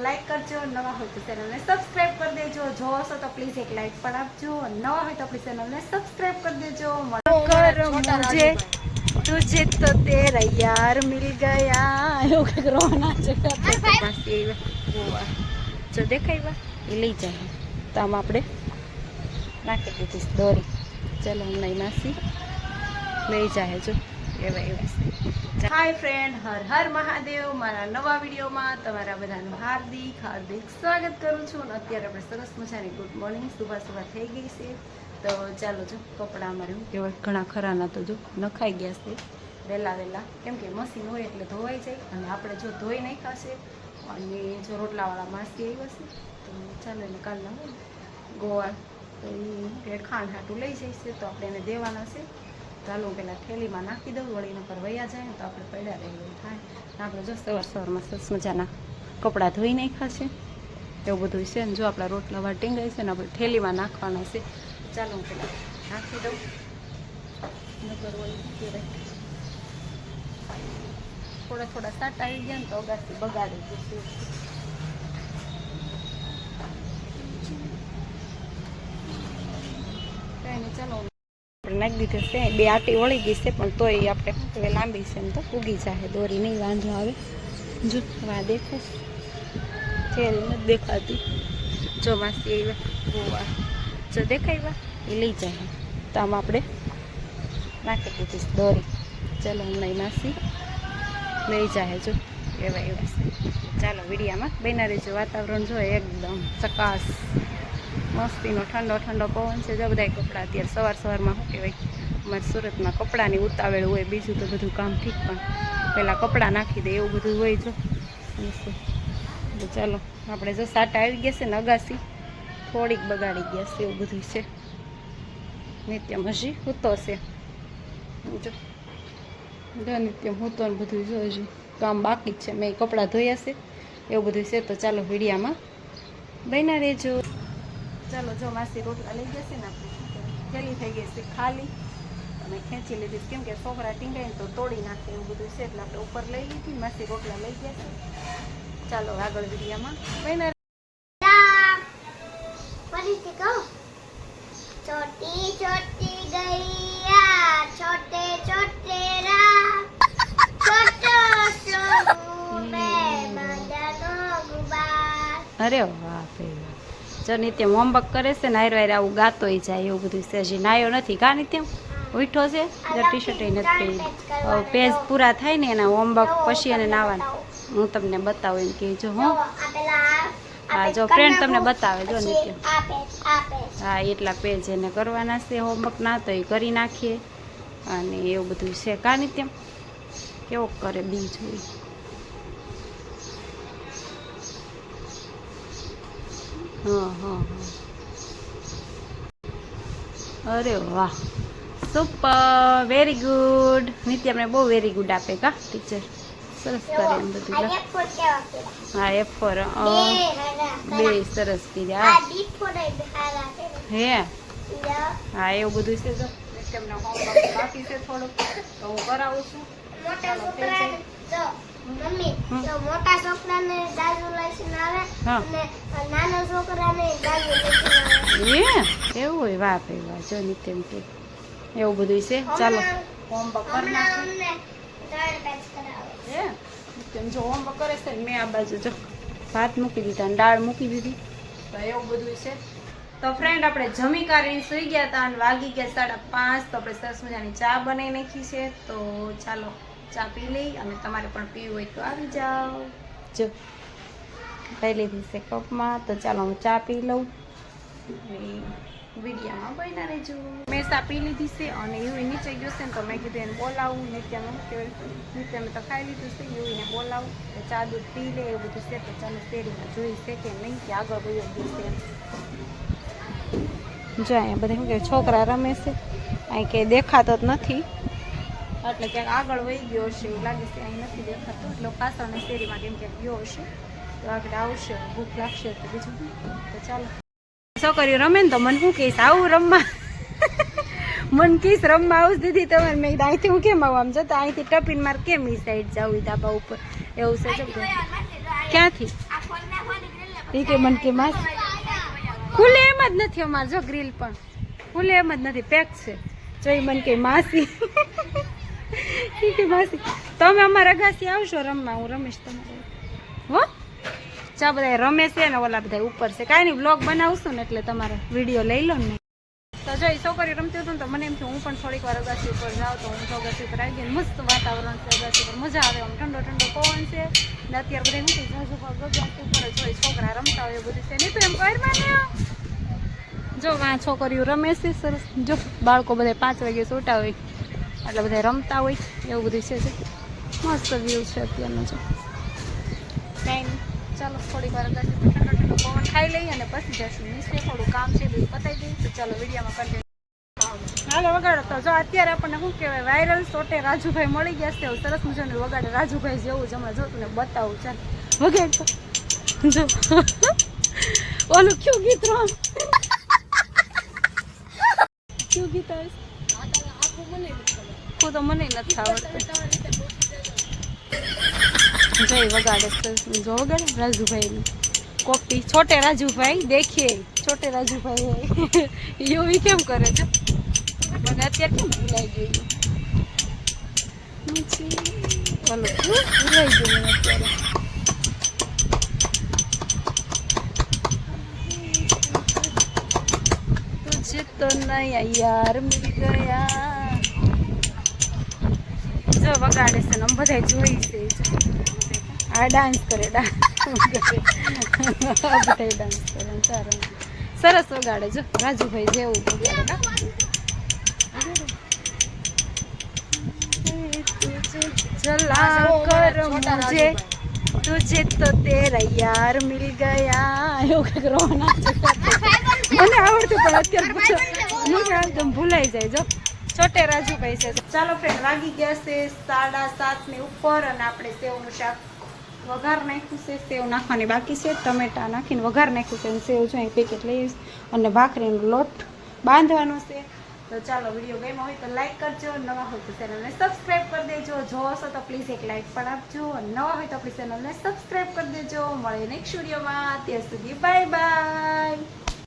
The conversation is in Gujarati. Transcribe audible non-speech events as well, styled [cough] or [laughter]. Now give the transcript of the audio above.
વિડીયોને લાઇક કરજો નવા હોય તો ચેનલને સબસ્ક્રાઈબ કરી દેજો. જો હશો તો પ્લીઝ એક લાઇક પણ આપજો. નવા હોય તો પ્લીઝ ચેનલને સબસ્ક્રાઈબ કરી દેજો. કર મુજે તુજે તો તેરા યાર મિલ ગયા. એવું કંઈક રોવાના છે. જો દેખાય એ લઈ જાય તો આમ આપણે નાખી દીધી દોરી. ચલો હમણાં માસી લઈ જાય જો હાય ફ્રેન્ડ હર હર મહાદેવ. મારા નવા વિડીયોમાં તમારા બધાનું હાર્દિક હાર્દિક સ્વાગત કરું છું અને અત્યારે આપણે સરસ મજાની ગુડ મોર્નિંગ સુભા સુભા થઈ ગઈ છે. તો ચાલો જો, કપડાં અમારે શું કહેવાય ઘણા ખરાના તો જો, નખાઈ ગયા છે. વહેલા વહેલા કેમ કે મશીન હોય એટલે ધોવાઈ જાય અને આપણે જો ધોઈ નાખ્યા છે અને જો રોટલાવાળા માસી આવ્યા છે, તો ચાલો એને કાલના ને તો એ ખાંડ હાટું લઈ જઈશે તો આપણે એને દેવાના છે. ચાલો હું પહેલાં થેલીમાં નાખી દઉં, વળી પર વૈયા જાય ને તો આપણે પડ્યા રહી થાય. આપણે જો સવાર સવારમાં સરસ મજાના કપડાં ધોઈ નાખ્યા છે. એવું બધું છે ને જો આપણા રોટલા વાર ટીંગાય છે ને આપણે થેલીમાં નાખવાના છે. ચાલો હું પહેલાં નાખી દઉં. નગર વળી થોડા થોડા સાટા આવી ગયા ને તો અગાસી બગાડી જશે ચાલો નાખી દીધું છે. બે આટી વળી ગઈ છે, પણ તોય આપણે લાંબી છે એમ તો ઉગી જાય દોરી નહીં વાંધો આવે. જો વા દેખો ફેરી નથી દેખાતી. જો માસી આવ્યા ગોવા જો દેખાય એ લઈ જાય તો આમ આપણે નાખી દીધી દોરી. ચાલો હમણાં માસી લઈ જાય જો. એવા એવા ચાલો વિડીયામાં બના રહેજો. વાતાવરણ જો એકદમ ચકાસ મસ્તીનો, ઠંડો ઠંડો પવન છે, જો બધા કપડાં અત્યારે સવાર સવારમાં શું કહેવાય, અમારે સુરતમાં કપડાની ઉતાવળ હોય, બીજું તો બધું કામ ઠીક પણ પહેલાં કપડાં નાખી દે, એવું બધું હોય જો. ચાલો, આપણે જો સાટા આવી ગયા છે ને, અગાસી, થોડીક બગાડી ગયા છે, એવું બધું છે. નિત્યમ હજી હૂતો છે. જો. જો નિત્યમ હૂતો ને બધું જો હજી કામ બાકી જ છે. મેં કપડાં ધોયા છે, એવું બધું છે, તો ચાલો વિડીયામાં બન્યા રહેજો. चलो जो मसी रोटला लाइ गए खेली थी गई थी खाली। खेची लीधी केम के छोकरा टींगा तो तोड़ी नाखे एवं ऊपर लई ली थी मसी रोटला लाइ गए चलो आग विडियो में अरे वाह જો નિત્યમ હોમવર્ક કરે છે ને વાયર આવું ગાતોય જાય એવું બધું છે. હજી નાયો નથી કા નિત્યમ ઉઠો છે જો ટી શર્ટ નથી પેજ પૂરા થાય ને એના હોમવર્ક પછી એને નાવાના. હું તમને બતાવું એમ કે જો હું. હા, જો ફ્રેન્ડ તમને બતાવે, જો નિત્યમ હા, એટલા પેજ એને કરવાના છે, હોમવર્ક ના તો એ કરી નાખીએ. અને એવું બધું છે. કા નિત્યમ કેવો કરે બી હા હા હા. અરે વાહ. સુપર વેરી ગુડ નિત્યમને બહુ વેરી ગુડ આપે કા ટીચર સરસ કરે એમ બધું હા એ ફોર બે સરસ કીધા હે. હા? એવું બધું છે જો નિત્યમને હોમવર્ક બાકી છે થોડુંક. તો હું કરાવું છું. મોટા છોકરાને મમ્મી હમ. મોટા છોકરાને દાદુ લઈને આવે અને નાના છોકરાને દાદુ લઈને આવે એ એવું હોય વાહ ભાઈ વાહ જો નિત્યમ કે. એવું બધું છે? ચાલો. હોમવર્ક કરી હે? નિત્યમ જો હોમવર્ક કરે છે ને મેં આ બાજુ જો ભાત મૂકી દીધા અને દાળ મૂકી દીધી. તો એવું બધું છે. તો ફ્રેન્ડ આપણે જમી કરીને સુઈ ગયા હતા અને વાગી ગયા સાડા પાંચ તો આપણે સરસ મજાની ચા બનાવી નાખી છે. તો ચાલો ચા પી લઈ અને તમારે પણ પીવું હોય તો આવી જાઓ. જો પી લીધી છે કપમાં તો ચાલો હું ચા પી લઉં. વિડીયામાં બન્યા રહેજો. મેં ચા પી લીધી છે અને યુવી નીચે ગયો છે ને તો મેં કીધું એને બોલાવું. નિત્યાનું કહેવાય? નિત્યા મેં તો ખાઈ લીધું છે યુવીને બોલાવું. તો ચા દૂધ પી લે એવું બધું છે તો ચાલો શેરીમાં જોઈ છે કે નહીં કે આગળ ગયો છે જો અહીંયા બધા શું કે છોકરા રમે છે. અહીં કંઈ દેખાતો જ નથી. એટલે ક્યાંક આગળ વહી ગયો હશે એવું લાગે છે અહીં નથી દેખાતો. એટલે પાછળની શેરીમાં કેમ ક્યાંક ગયો હશે. તો આગળ આવશે ભૂખ લાગશે તો બીજું તો ચાલો. છોકરીઓ રમે ને તો મને શું કહીશ? આવું રમવા. [laughs] મન કીસ રમવા આવું દીદી દીધી તમારે. મેં કીધું અહીંથી હું કેમ આવું? આમ જતા અહીંથી ટપીને મારે કેમ એ સાઈડ જવું ધાબા ઉપર? એવું છે જો ક્યાંથી? એ કે મન કે માસ ખુલે એમ જ નથી અમારે જો ગ્રીલ પણ. ખુલે એમ જ નથી પેક છે. જો એ મન કે માસી. [laughs] કે માસી તમે અમારા અગાસી આવશો રમવા હું રમીશ તમારે. હો? ચા બધા રમે છે ને ઓલા બધા ઉપર છે. કાંઈ નહીં બ્લોગ બનાવશું ને એટલે તમારે વીડિયો લઈ લો ને. તો જો છોકરી રમતી હતું ને તો મને એમ થયું, હું પણ થોડીક વાર અગાસી ઉપર જાઉં તો હું અગાસી ઉપર આવી ગઈ મસ્ત વાતાવરણ છે અગાસી ઉપર મજા આવે, આમ ઠંડો ઠંડો પવન છે. ને અત્યારે બધા હું જાજુ અગાસી ઉપર જ હોય, છોકરા રમતા હોય બધું છે. નહીં તો એમ ઘરમાં જો, આ છોકરીઓ રમે છે, સરસ. જો, બાળકો બધા પાંચ વાગે છૂટા હોય. એટલે બધા રમતા હોય, એવું બધું છે મસ્ત વ્યૂ છે અત્યારનો, જો. કાંઈ ચાલો થોડીક વાર પર ઠંડો ઠંડો પવન ખાઈ લઈએ અને પછી જશું. નીચે થોડું કામ છે બધું પતાવી દઈએ. તો ચાલો વિડીયોમાં કન્ટિન્યુ હાલો વગાડો તો. જો અત્યારે આપણને શું કહેવાય વાયરલ સોટે રાજુભાઈ મળી ગયા છે. સરસ મજાનું વગાડે. રાજુભાઈ જેવું જ હમણાં જોતું ને બતાવું ચાલ. વગાડ જો. ઓલું ક્યુ ગીત રો? ક્યુ ગીત આવે હું તો મને નથી આવડતું. રાજુભાઈ વગાડે જો વગાડે? રાજુભાઈની. કોપી. છોટે રાજુભાઈ, દેખીએ. છોટે રાજુભાઈ [laughs] યુવી કેમ કરે છે? મને અત્યારે કેમ ભૂલાઈ ગયું? ભૂલાઈ ગયું અત્યારે. તો નયા યાર મિલ ગયા. જો વગાડે છે ને બધા જોઈ છે. ડાન્સ કરે ડાન્સ કરે. સરસ વગાડે જો રાજુભાઈ જેવું તેરા યાર મિલ ગયા એવું કંઈક મને આવડતું પણ અત્યારે મને ભૂલાઈ જાય જો. છોટે રાજુભાઈ છે. ચાલો ફ્રેન્ડ વાગી ગયા છે સાડા સાતની ઉપર અને આપણે સેવનું શાક વઘાર નાખ્યું છે, સેવ નાખવાની બાકી છે, ટમેટા નાખીને વઘાર નાખ્યું છે અને સેવ જો અહીં પેકેટ લઈશ અને ભાખરીનો લોટ બાંધવાનો છે. તો ચાલો વીડિયો ગમ્યો હોય તો લાઇક કરજો, નવા હોય તો ચેનલને સબસ્ક્રાઈબ કરી દેજો. જોવો છો તો પ્લીઝ એક લાઇક પણ આપજો અને નવા હોય તો આપણી ચેનલને સબસ્ક્રાઈબ કરી દેજો. મળે નેક્સ્ટ વિડીયોમાં ત્યાં સુધી બાય બાય